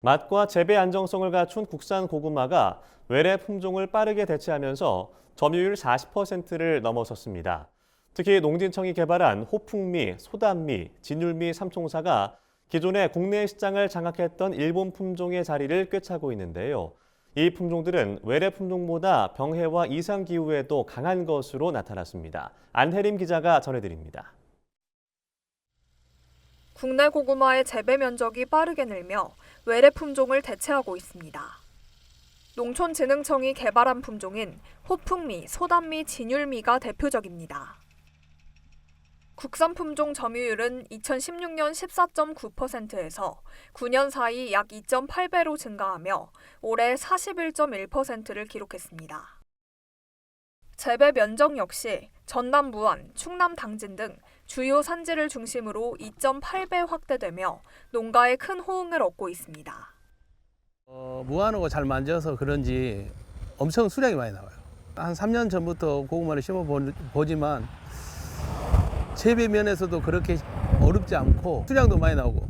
맛과 재배 안정성을 갖춘 국산 고구마가 외래 품종을 빠르게 대체하면서 점유율 40%를 넘어섰습니다. 특히 농진청이 개발한 호풍미, 소단미, 진율미 삼총사가 기존의 국내 시장을 장악했던 일본 품종의 자리를 꿰차고 있는데요. 이 품종들은 외래 품종보다 병해와 이상 기후에도 강한 것으로 나타났습니다. 안혜림 기자가 전해드립니다. 국내 고구마의 재배 면적이 빠르게 늘며 외래 품종을 대체하고 있습니다. 농촌진흥청이 개발한 품종인 호풍미, 소단미, 진율미가 대표적입니다. 국산 품종 점유율은 2016년 14.9%에서 9년 사이 약 2.8배로 증가하며 올해 41.1%를 기록했습니다. 재배 면적 역시 전남 무안, 충남 당진 등 주요 산지를 중심으로 2.8배 확대되며 농가에 큰 호응을 얻고 있습니다. 어, 무한하고 잘 만져서 그런지 엄청 수량이 많이 나와요. 한 3년 전부터 고구마를 심어 보- 보지만 재배 면에서도 그렇게 어렵지 않고 수량도 많이 나오고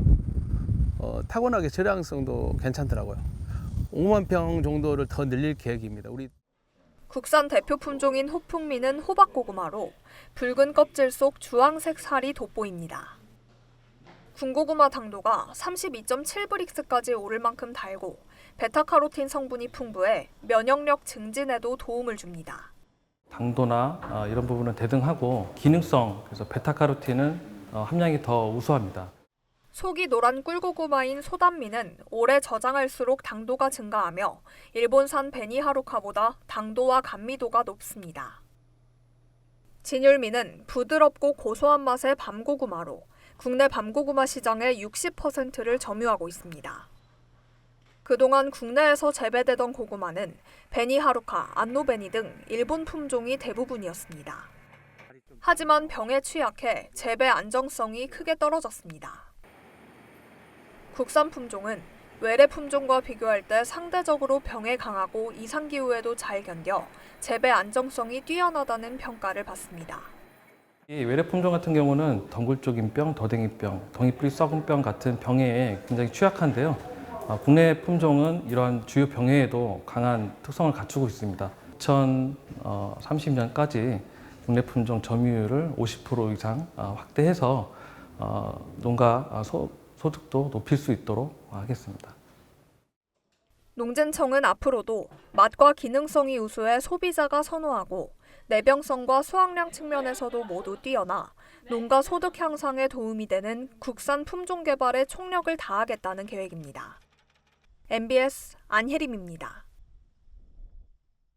어, 타고나게 저량성도 괜찮더라고요. 5만 평 정도를 더 늘릴 계획입니다. 우리 국산 대표 품종인 호풍미는 호박고구마로 붉은 껍질 속 주황색 살이 돋보입니다. 군고구마 당도가 32.7브릭스까지 오를 만큼 달고 베타카로틴 성분이 풍부해 면역력 증진에도 도움을 줍니다. 당도나 어, 이런 부분은 대등하고 기능성 그래서 베타카로틴은 어, 함량이 더 우수합니다. 속이 노란 꿀고구마인 소단미는 오래 저장할수록 당도가 증가하며 일본산 베니하루카보다 당도와 감미도가 높습니다. 진율미는 부드럽고 고소한 맛의 밤고구마로 국내 밤고구마 시장의 60%를 점유하고 있습니다. 그동안 국내에서 재배되던 고구마는 베니하루카, 안노베니 등 일본 품종이 대부분이었습니다. 하지만 병에 취약해 재배 안정성이 크게 떨어졌습니다. 국산 품종은 외래 품종과 비교할 때 상대적으로 병에 강하고 이상 기후에도 잘 견뎌 재배 안정성이 뛰어나다는 평가를 받습니다. 이 외래 품종 같은 경우는 덩굴쪽인병, 더댕이병, 덩이뿌리 썩은병 같은 병해에 굉장히 취약한데요. 어, 국내 품종은 이러한 주요 병해에도 강한 특성을 갖추고 있습니다. 2030년까지 국내 품종 점유율을 50% 이상 어, 확대해서 어, 농가 어, 소, 소득도 높일 수 있도록 하겠습니다. 농진청은 앞으로도 맛과 기능성이 우수해 소비자가 선호하고 내병성과 수확량 측면에서도 모두 뛰어나 농가 소득 향상에 도움이 되는 국산 품종 개발에 총력을 다하겠다는 계획입니다. MBS 안혜림입니다.